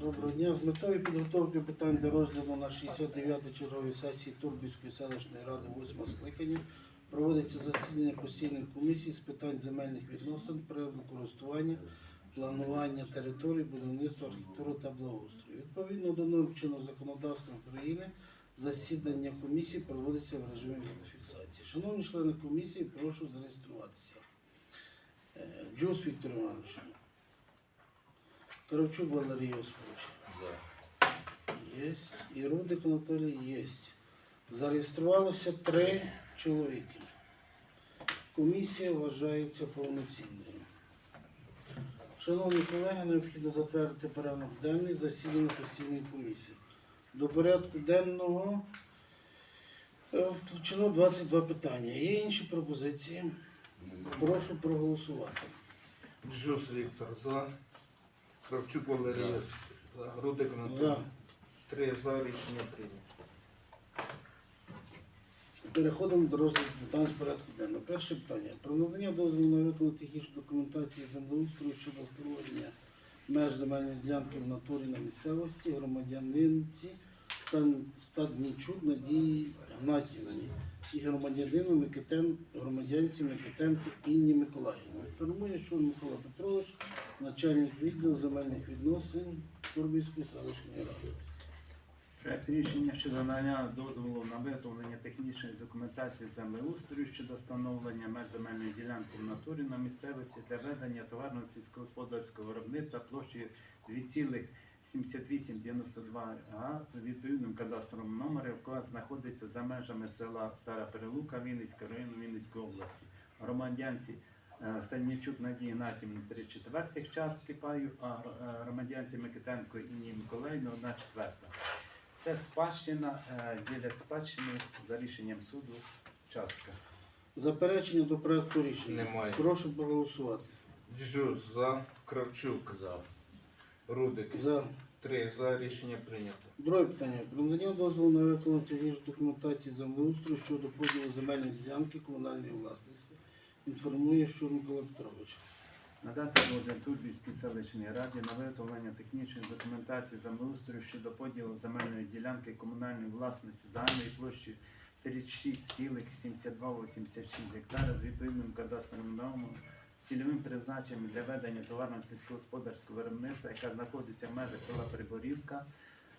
Доброго дня. З метою підготовки питань до розгляду на 69-й черговій сесії Турбівської селищної ради 8 скликання проводиться засідання постійної комісії з питань земельних відносин, природокористування, планування територій, будівництва, архітектури та благоустрою. Відповідно до норм законодавства України, засідання комісії проводиться в режимі відеофіксації. Шановні члени комісії, прошу зареєструватися. Е, Джус Віктор Іванович. Кравчук Валерій Йосипович. Єсть. І Рудик Анатолій єсть. Зареєструвалося три чоловіки. Комісія вважається повноцінною. Шановні колеги, необхідно затвердити порядок денний засідання постійної комісії. До порядку денного е, включено 22 питання. Є інші пропозиції? Прошу проголосувати. Джус Віктор за. Кравчук Валерій за. Рудик За. Анатолій. Три за рішення прийнято. Переходимо до розгляду питань з порядку денного. Перше питання. Про надання дозволу на виготовлення технічної документації землеустрою щодо встановлення меж земельної ділянки в натурі на місцевості громадянинці Стаднічук Надії Гнатівні і громадянину Микитен, громадянці Микитенко Інні Миколаївні. Інформує, що Микола Петрович, начальник відділу земельних відносин Турбівської селищної ради. Проект рішення щодо надання дозволу на виготовлення технічної документації землеустрою щодо встановлення меж земельної ділянки в натурі на місцевості для ведення товарного сільськогосподарського виробництва площею 2,7892 га з відповідним кадастровим номером, яка знаходиться за межами села Стара Перелука Вінницького району Вінницької області. Громадянці е, Станічук Надії Натівни 3 четвертих частки паю, а е, громадянці Микитенко Інні Миколаївни 1 четверта. Це спадщина, е, ділять спадщину за рішенням суду частка. Заперечення до проекту рішення. Немає. Прошу проголосувати. Джус за. Кравчук за. Рудик. За Три за рішення прийнято. друге питання. Про надання дозволу на виконання технічної документації землеустрою щодо поділу земельної ділянки комунальної власності. Інформує, що Микола Петрович. Надати розгляд Турбівській селищній раді на виготовлення технічної документації землеустрою щодо поділу земельної ділянки комунальної власності загальної площі 36,7286 гектара з відповідним кадастровим номером цільовим призначенням для ведення товарно сільськогосподарського виробництва, яка знаходиться в межах села Приборівка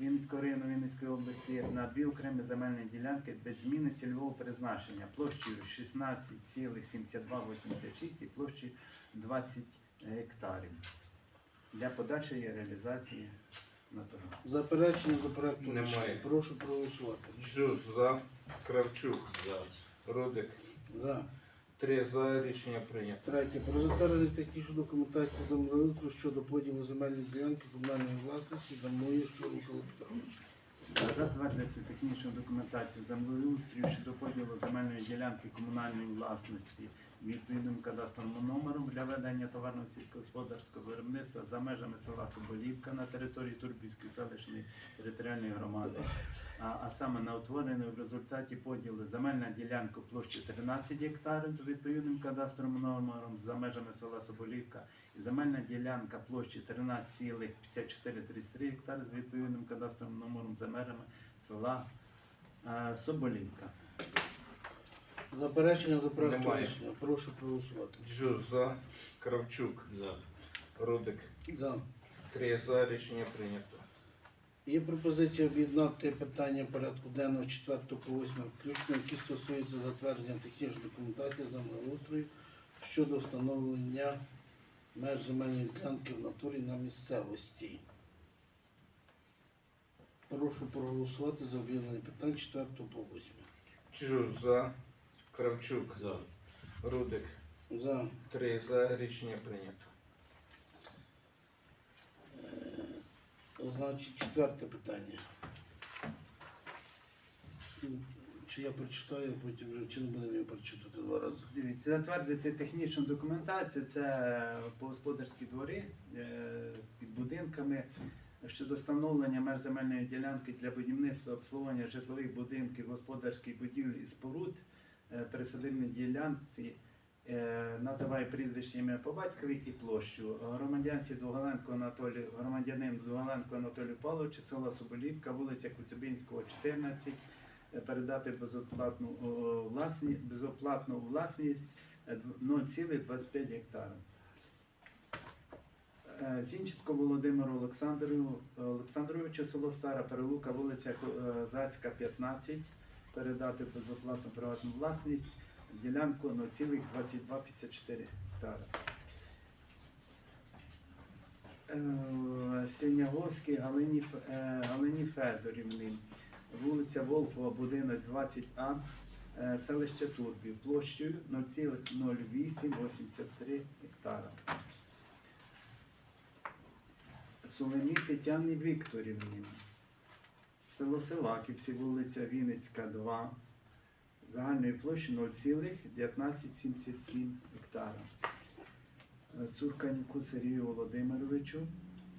Вінницького району Вінницької області на дві окремі земельні ділянки без зміни цільового призначення площею 16,7286 і площею 20 гектарів для подальшої реалізації натуру. Заперечення до проекту Немає. рішення. Прошу проголосувати. Джус за. Кравчук. Рудик. За. Три за рішення прийнято. Третє. Про затвердження технічної документації землеустрою щодо поділу земельної ділянки комунальної власності. Замує, що Микола Петрович. Затвердити технічну документацію землеустрою щодо поділу земельної ділянки комунальної власності відповідним кадастровим номером для ведення товарного сільськогосподарського виробництва за межами села Соболівка на території Турбівської селищної територіальної громади, а, а саме на утворений в результаті поділу земельна ділянка площею 13 гектарів з відповідним кадастровим номером за межами села Соболівка і земельна ділянка площі 13,5433 гектари з відповідним кадастровим номером за межами села Соболівка. Заперечення до проекту Немає. рішення. Прошу проголосувати. Джус за. Кравчук. Рудик. За. Три за рішення прийнято. Є пропозиція об'єднати питання порядку денного 4 по 8 включно, які стосуються затвердження технічної документації землеустрою щодо встановлення меж земельної ділянки в натурі на місцевості. Прошу проголосувати за об'єднання питань 4 по 8. Джус за. Кравчук. За. Рудик. За. Три за рішення прийнято. Значить, четверте питання. Чи я прочитаю, а потім вже чи не будемо його прочитати два рази. Дивіться, затвердити технічну документацію, це по господарські двори е, під будинками щодо встановлення меж земельної ділянки для будівництва обслуговування житлових будинків, господарських будівель і споруд е, присадибній ділянці Е, називає прізвище ім'я по батькові і площу. Громадянці Дугаленко Анатолію, громадянин Дугаленко Анатолію Павловичу, села Соболівка, вулиця Коцюбинського, 14, е, передати безоплатну о, власні, безоплатну власність е, 0,25 гектара. Е, Володимиру Олександровичу, село Стара Перелука, вулиця е, Зацька, 15, передати безоплатну приватну власність ділянку 0,2254 гектара. Е, Галині, Ф- е, Галині Федорівні, вулиця Волкова, будинок 20А, е, селище Турбів, площею 0,0883 гектара. Сулемі Тетяні Вікторівні, село Селаківці, вулиця Вінницька, 2, загальної площі 0,1977 гектара. Цурканюку Сергію Володимировичу,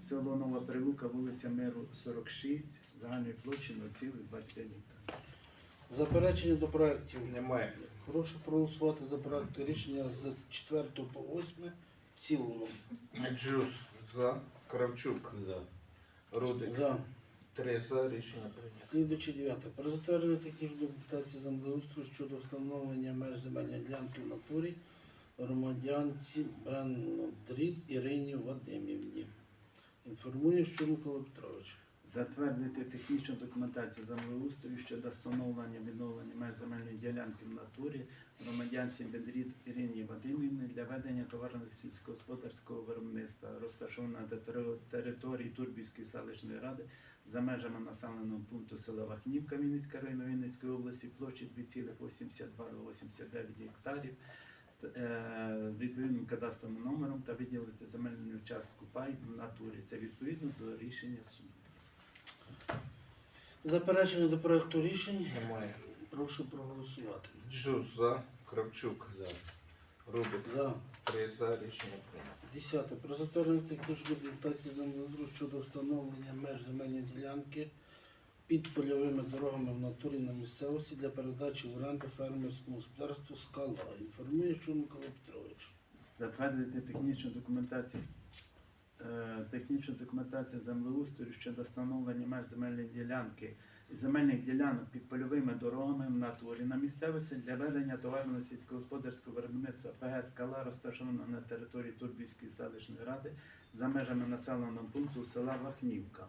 село Нова Прилука, вулиця Миру 46, загальної площі 0,25 гектара. Заперечення до проєктів. Немає. Прошу проголосувати за проект рішення з 4 по 8 в цілому. Джус за. Кравчук. За. Рудик. За. Три за. Рішення прийнято. Слідуючи дев'яте. Про затвердження технічної документації землеустрою щодо встановлення меж земельної ділянки в натурі громадянці Бендрід Ірині Вадимівні. Інформує, що Микола Петрович. Затвердити технічну документацію землеустрою щодо встановлення відновлення меж земельної ділянки в натурі громадянці Бедрід Ірині Вадимівни для ведення товарно сільськогосподарського виробництва, розташована на території Турбівської селищної ради за межами населеного пункту села Вахнівка Вінницька району Вінницької області площі 2,82-89 гектарів е, відповідним кадастровим номером та виділити земельну частку пай в натурі. Це відповідно до рішення суду. Заперечення до проекту рішень. Немає. Прошу проголосувати. Джус за. Кравчук. За. Рудик. За. Три за. Рішення прийнято. Десяте. Про затвердження технічної документації землеустрою щодо встановлення меж земельної ділянки під польовими дорогами в натурі на місцевості для передачі в оренду фермерському господарству «Скала». Інформує, що Микола Петрович. затвердити технічну документацію. е, Технічну документацію землеустрою щодо встановлення меж земельної ділянки земельних ділянок під польовими дорогами в натурі на місцевості для ведення товарного сільськогосподарського виробництва ФГ «Скала» розташована на території Турбівської селищної ради за межами населеного пункту села Вахнівка.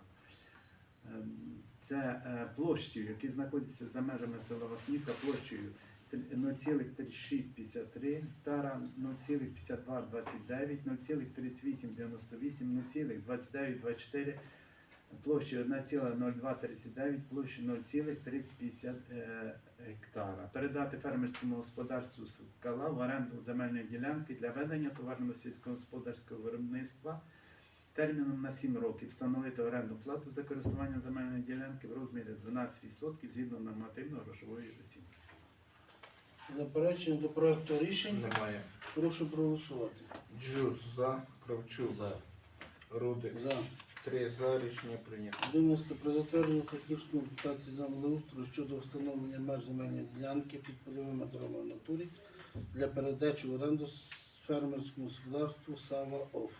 Ем, Це е, площею, які знаходяться за межами села Вахнівка, площею 0,3653 гектара, 0,5229, 0,3898, 0,2924, площею 1,0239, площею 0,3050 е, гектара. Передати фермерському господарству скала в оренду земельної ділянки для ведення товарного сільськогосподарського виробництва терміном на 7 років встановити оренду плату за користування земельної ділянки в розмірі 12% згідно нормативно-грошової оцінки. Заперечення до проекту рішень. Немає. Прошу проголосувати. Джус за. Кравчук. За. Рудик. За. Три за. Рішення прийнято. 11. Про затвердження технічної документації землеустрою щодо встановлення меж земельної ділянки під польовими дорогами в натурі для передачі в оренду фермерському господарству «Сава ОФ».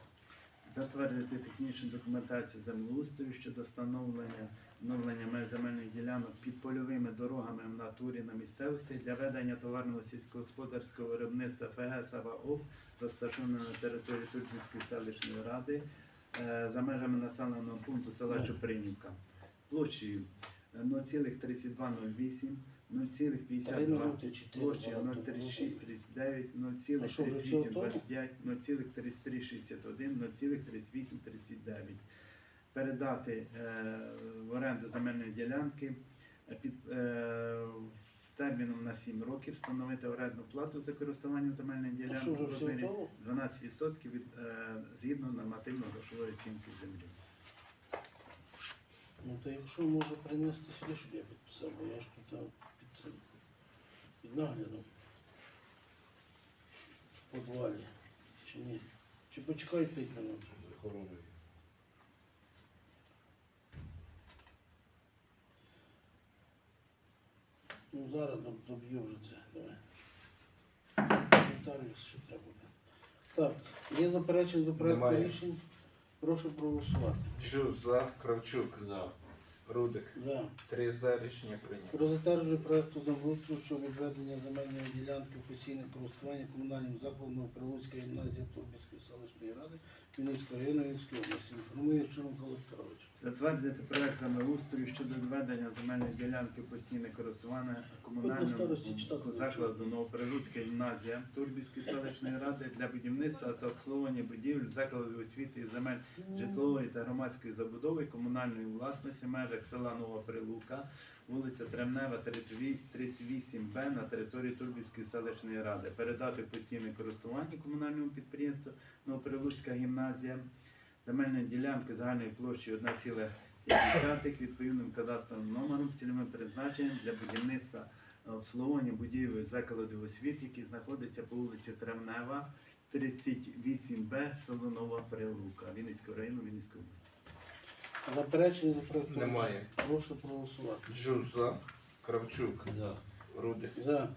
Затвердити технічну документацію землеустрою щодо встановлення відновлення меж земельних ділянок під польовими дорогами в натурі на місцевості для ведення товарного сільськогосподарського виробництва ФГ «Сава ОФ», розташоване на території Турківської селищної ради за межами населеного пункту села Ну. Чупринівка. Площею е, 0,3208, 0,52 минути чотири. площею багато 03639, А що, вже все готово? 03825, 0,3361, 0,3839. Передати е, в оренду земельної ділянки е, під е, терміном на 7 років встановити орендну плату за користування земельної А ділянки в розмірі 12% від е, згідно нормативно-грошової оцінки землі. Ну то якщо може принести сюди, щоб я підписав, бо я ж тут а, під цим під наглядом. В подвалі. Чи ні? Чи почекай 5 минут? Ну зараз доб'ю вже це. Давай. ще треба. Так, є заперечення до проекту Немає. рішень? Прошу проголосувати. Джус за. Кравчук. За. Рудик. За. Три за. Рішення прийнято. Про затвердження проекту землеустрою щодо відведення земельної ділянки в постійне користування комунальним закладом Прилуцька гімназія Турбівської селищної ради Вінницького району Вінницької області. Інформує Чорнко Вікторович. Затвердити проект землеустрою щодо відведення земельної ділянки постійне користування старості читати закладу Новоприлуцька гімназія Турбівської селищної ради для будівництва та обслуговування будівель, закладів освіти і земель житлової та громадської забудови комунальної власності в межах села Нова Прилука, вулиця Тремнева, 38Б на території Турбівської селищної ради. Передати постійне користування комунальному підприємству Новоприлуцька гімназія земельної ділянки загальною площею 1,5 відповідним кадастровим номером з призначенням для будівництва е, обслуговування будівель закладів освіти, які знаходяться по вулиці Тремнева, 38Б, село Нова Прилука, Вінницького району, Вінницької області. Заперечення до проекту? Немає. Прошу проголосувати. Джус за. Кравчук. За. Рудик. За.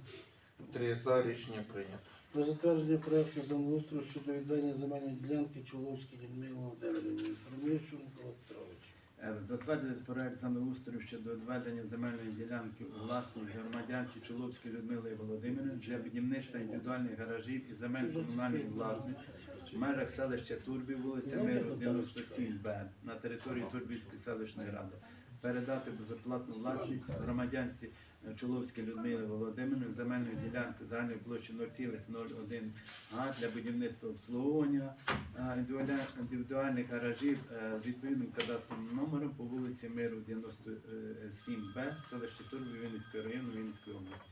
Три за. Рішення прийнято. Про затвердження проекту землеустрою щодо відведення земельної ділянки Чоловській Людмилі Володимирівні. Інформує Чорнко Вікторович. Е, Затвердити проект землеустрою щодо відведення земельної ділянки у власність громадянці Чоловської Людмили Володимирівни для будівництва індивідуальних гаражів і земель комунальної власності в межах селища Турбі, вулиця Миру 97Б на території Турбівської селищної ради. Передати безоплатну власність громадянці е, Чоловській Людмили Володимирівни земельної ділянки загальної площі 0,01 га для будівництва обслуговування е, індивідуальних- гаражів е, з відповідним кадастровим номером по вулиці Миру 97Б, селище Турбі Вінницького району Вінницької області.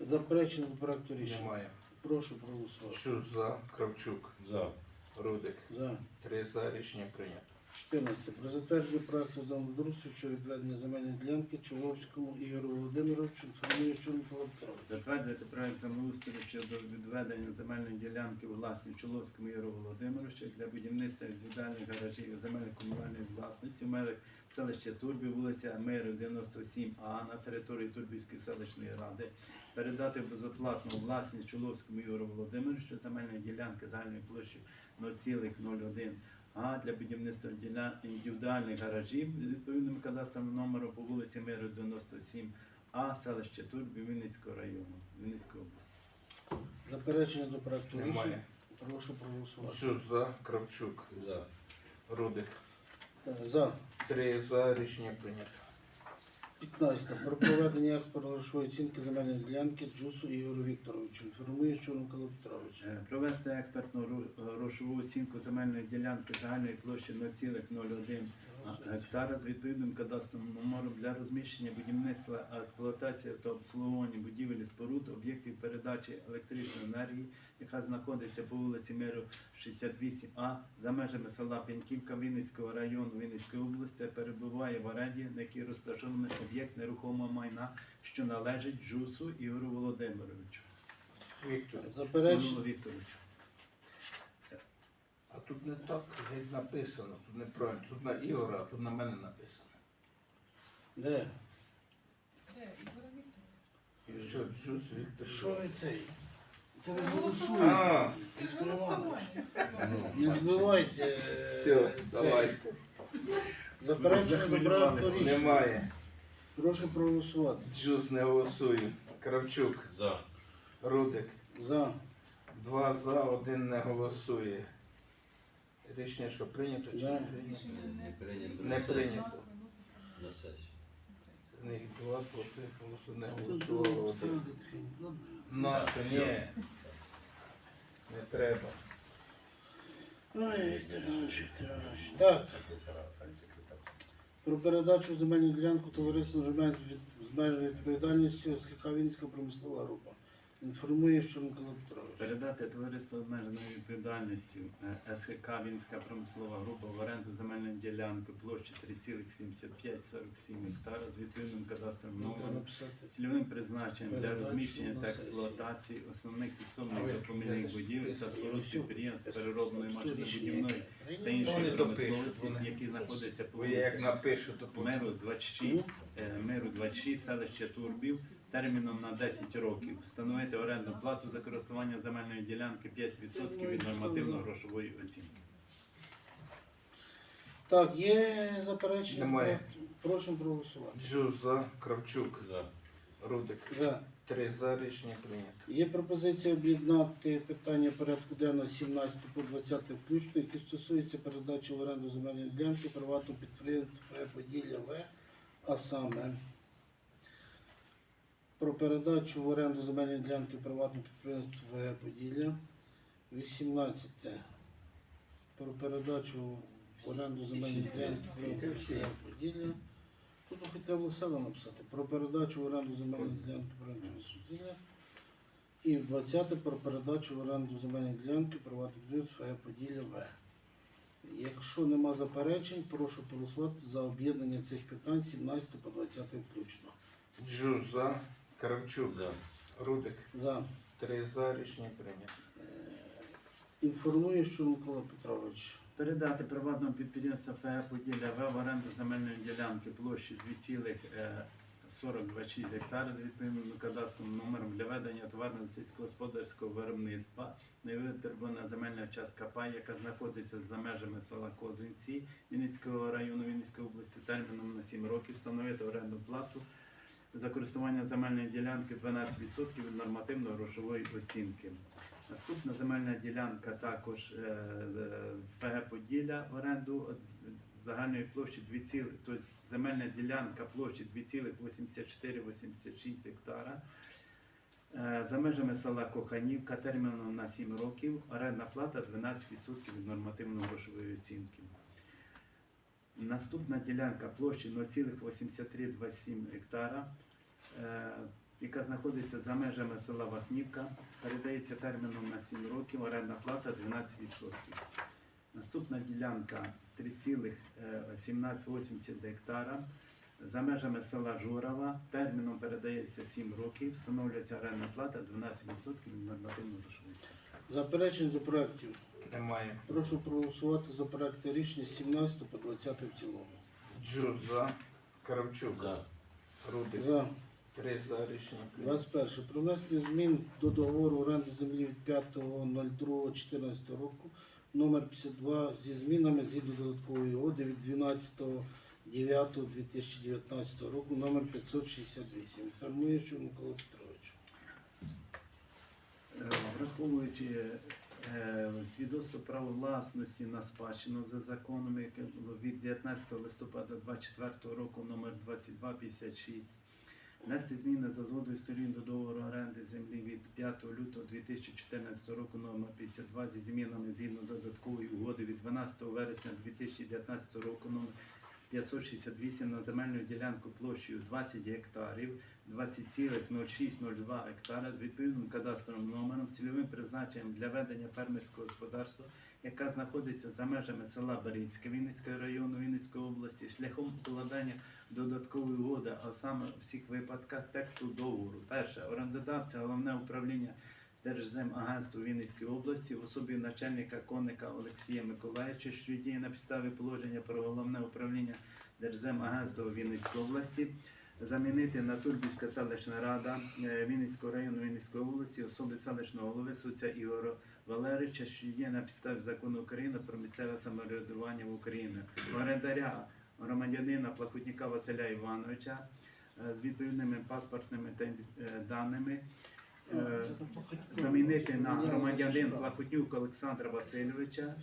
Заперечення проекту рішення? Немає. Прошу проголосувати. Джус за. Кравчук. За. Рудик. За. Три за. Рішення прийнято. 14. Про затвердження проекту землеустрою щодо відведення земельної ділянки Чоловському Ігорю Володимировичу. Інформує Чорнко Вікторович. Затвердити проект землеустрою щодо відведення земельної ділянки у власність Чоловському Ігору Володимировичу для будівництва індивідуальних гаражів і земель комунальної власності в межах селища Турбі, вулиця Миру 97А на території Турбівської селищної ради. Передати безоплатну власність Чоловському Ігору Володимировичу земельної ділянки загальною площею 0,01 а для будівництва індивідуальних гаражів відповідним кадастровим номером по вулиці Миру 97 а селище Турбі Вінницького району, Вінницької області. Заперечення до проекту рішення? Прошу проголосувати. Джус за. Кравчук. За. Рудик. Е, За. Три за. Рішення прийнято. 15. Про проведення експортно-грошової оцінки земельної ділянки Джусу Ігорю Вікторовичу. Інформує Чорно Микола Петрович. Провести експертну грошову оцінку земельної ділянки загальної площі 0,01 гектара з відповідним кадастровим номером для розміщення будівництва, експлуатації та обслуговування будівель і споруд, об'єктів передачі електричної енергії, яка знаходиться по вулиці Миру 68А за межами села Пеньківка Вінницького району Вінницької області, перебуває в оренді, на якій розташований об'єкт нерухомого майна, що належить Жусу Ігорю Володимировичу. Віктор. Заперечення. Вікторовичу. А тут не так геть написано, тут неправильно. Тут на Ігора, а тут на мене написано. Де? І все, Джус Віктор. Що ви цей? Це не голосує. А, Віктор Іванович. Ну, Не збивайте. е, все, цей. давайте. Заперечення до проекту рішення. Немає. Прошу проголосувати. Джус не голосує. Кравчук. За. Рудик. За. Два за, один не голосує. Рішення, що прийнято чи не прийнято? Не прийнято. Не прийнято. На сесію. Них два проти голосу не голосувало один. ставити Ні. Не треба. Ой, Віктор Іванович, Віктор Іванович. Так, про передачу земельну ділянку товариству з межою відповідальністю СКК Вінницька промислова група. Інформує Щорнко Петрович. Передати товариство з обмеженою відповідальністю е, СХК Вінська промислова група в оренду земельної ділянки площі 3,7547 гектара з відповідним кадастровим Треба номером цільовим призначенням для розміщення та експлуатації основних підсобних та будівель та споруд підприємств переробної машинобудівної та іншої промисловості, які знаходяться по вулиці. Меру 26, е, Меру 26, селище Турбів, терміном на 10 років. Встановити орендну плату за користування земельної ділянки 5% від нормативно-грошової оцінки. Так, є заперечення? Немає. Прошу проголосувати. Джуз за, Кравчук, За. Рудик. За. Три за рішення прийнято. Є пропозиція об'єднати питання порядку денного 17 по 20 включно, які стосуються передачі в оренду земельної ділянки приватного підприємства Поділля В, а саме про передачу в оренду земельної ділянки приватного підприємства ФЕ Поділля. 18. Про передачу в оренду земельної ділянки приватного підприємства Поділля. Тут хоч треба село написати. Про передачу в оренду земельної ділянки приватного підприємства. І 20 про передачу в оренду земельної ділянки приватного підприємства ФЕ Поділля В. Якщо нема заперечень, прошу голосувати за об'єднання цих питань 17 по 20 включно. Джуз за, Кравчук, За. Рудик. За. Три за рішення прийнято. Інформую, що Микола Петрович. Передати приватному підприємству ФЕ Поділля В в оренду земельної ділянки площі 2,4026 гектари з відповідним кадастровим номером для ведення товарного сільськогосподарського виробництва. Невитребувана земельна частка пай, яка знаходиться за межами села Козинці Вінницького району Вінницької області терміном на 7 років встановити орендну плату за користування земельної ділянки 12% від нормативно-грошової оцінки. Наступна земельна ділянка також е, з- ФГ Поділля в оренду загальної площі 2, ціл- тобто земельна ділянка площі 2,8486 гектара. Е, За межами села Коханівка терміном на 7 років, орендна плата 12% від нормативно-грошової оцінки. Наступна ділянка площі 0,8327 гектара, е, яка знаходиться за межами села Вахнівка, передається терміном на 7 років, орендна плата 12%. Наступна ділянка 3,1780 гектара. За межами села Журова терміном передається 7 років, встановлюється орендна плата 12% від нормативного грошової. Заперечень до проєктів. Немає. Прошу проголосувати за проекти рішення з 17 по 20 в цілому. Джуз за, Кравчук, За. Рудик. За. Три за рішення прийнято. 21. Про внесення змін до договору оренди землі від 5.02.14 року номер 52 зі змінами згідно додаткової угоди від 12.09.2019 року номер 568. Інформує, що Микола Петрович. Е, Враховуючи е, свідоцтво права власності на спадщину за законом, яке було від 19 листопада 24 року номер 2256, внести зміни за згодою сторін до договору оренди землі від 5 лютого 2014 року номер 52 зі змінами згідно додаткової угоди від 12 вересня 2019 року номер 568 на земельну ділянку площею 20 гектарів 20,0602 гектара з відповідним кадастровим номером, з цільовим призначенням для ведення фермерського господарства, яка знаходиться за межами села Барицьке Вінницького району Вінницької області, шляхом укладання додаткової угоди, а саме у всіх випадках тексту договору. Перше, орендодавця, головне управління Держземагентства Вінницької області в особі начальника конника Олексія Миколаївича, що діє на підставі положення про головне управління Держземагентства Вінницької області, замінити на Турбівська селищна рада е, Вінницького району Вінницької області особи селищного голови Суця Ігоря Валерича, що є на підставі закону України про місцеве самоврядування в Україні, орендаря громадянина Плахотніка Василя Івановича е, з відповідними паспортними е, даними. Е, Замінити на громадянин Плахотнюк Олександра Васильовича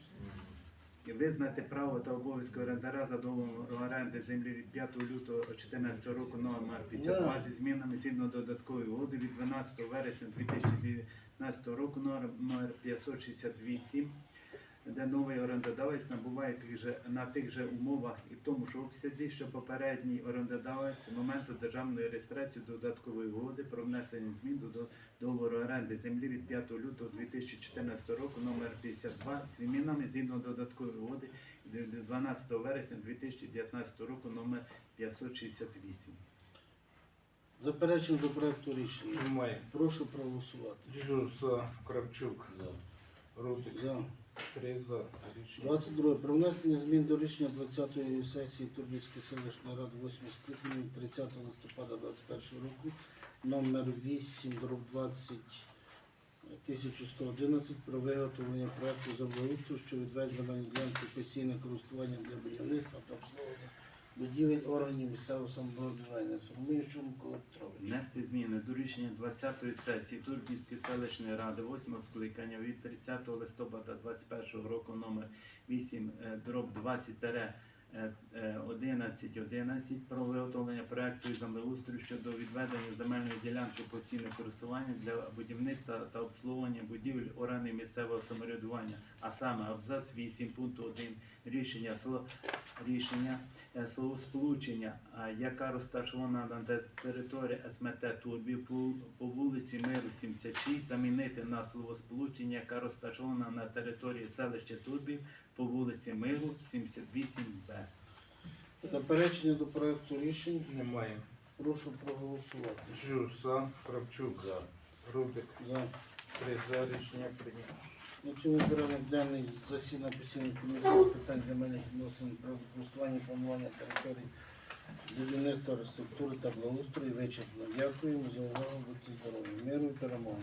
і визнати право та обов'язки орендаря за договором оренди землі від 5 лютого 2014 року номер 52 зі змінами згідно додаткової угоди від 12 вересня 2019 року номер 568, де новий орендодавець набуває тих же, на тих же умовах і в тому ж обсязі, що попередній орендодавець з моменту державної реєстрації додаткової угоди про внесення змін до договору оренди землі від 5 лютого 2014 року номер 52 з змінами згідно додаткової угоди від 12 вересня 2019 року номер 568. Заперечень до проекту рішення. Немає. Прошу проголосувати. Джуз Кравчук, За. Рудик. За. Три за. Рішення. 22. Про внесення змін до рішення 20-ї сесії Турбівської селищної ради 8 скликання 30 листопада 2021 року номер 8 дроб 20 1111 про виготовлення проекту землеустрою, що відведено на ділянку постійне користування для будівництва та обслуговування будівель органів місцевого самоврядування. Що Микола Петрович. Внести зміни до рішення 20-ї сесії Турбівської селищної ради 8 скликання від 30 листопада 2021 року номер 8 е, дроб 20 1111 про виготовлення проекту і землеустрою щодо відведення земельної ділянки постійного користування для будівництва та обслуговування будівель органів місцевого самоврядування, а саме абзац 8 пункту 1 рішення слово рішення е, словосполучення, яка розташована на території СМТ Турбів по вулиці Миру 76, замінити на словосполучення, яка розташована на території селища Турбів по вулиці Миру 78Б. Заперечення до проекту рішень. Немає. Прошу проголосувати. Жук за. Кравчук. За. Рудик. За. Три за. Рішення прийнято. На цьому порядок денний засідання постійної комісії з питань земельних відносин користування і планування територій будівництва, реструктури та благоустрою вичерпно. Дякуємо за увагу, будьте здорові. Миру і перемоги.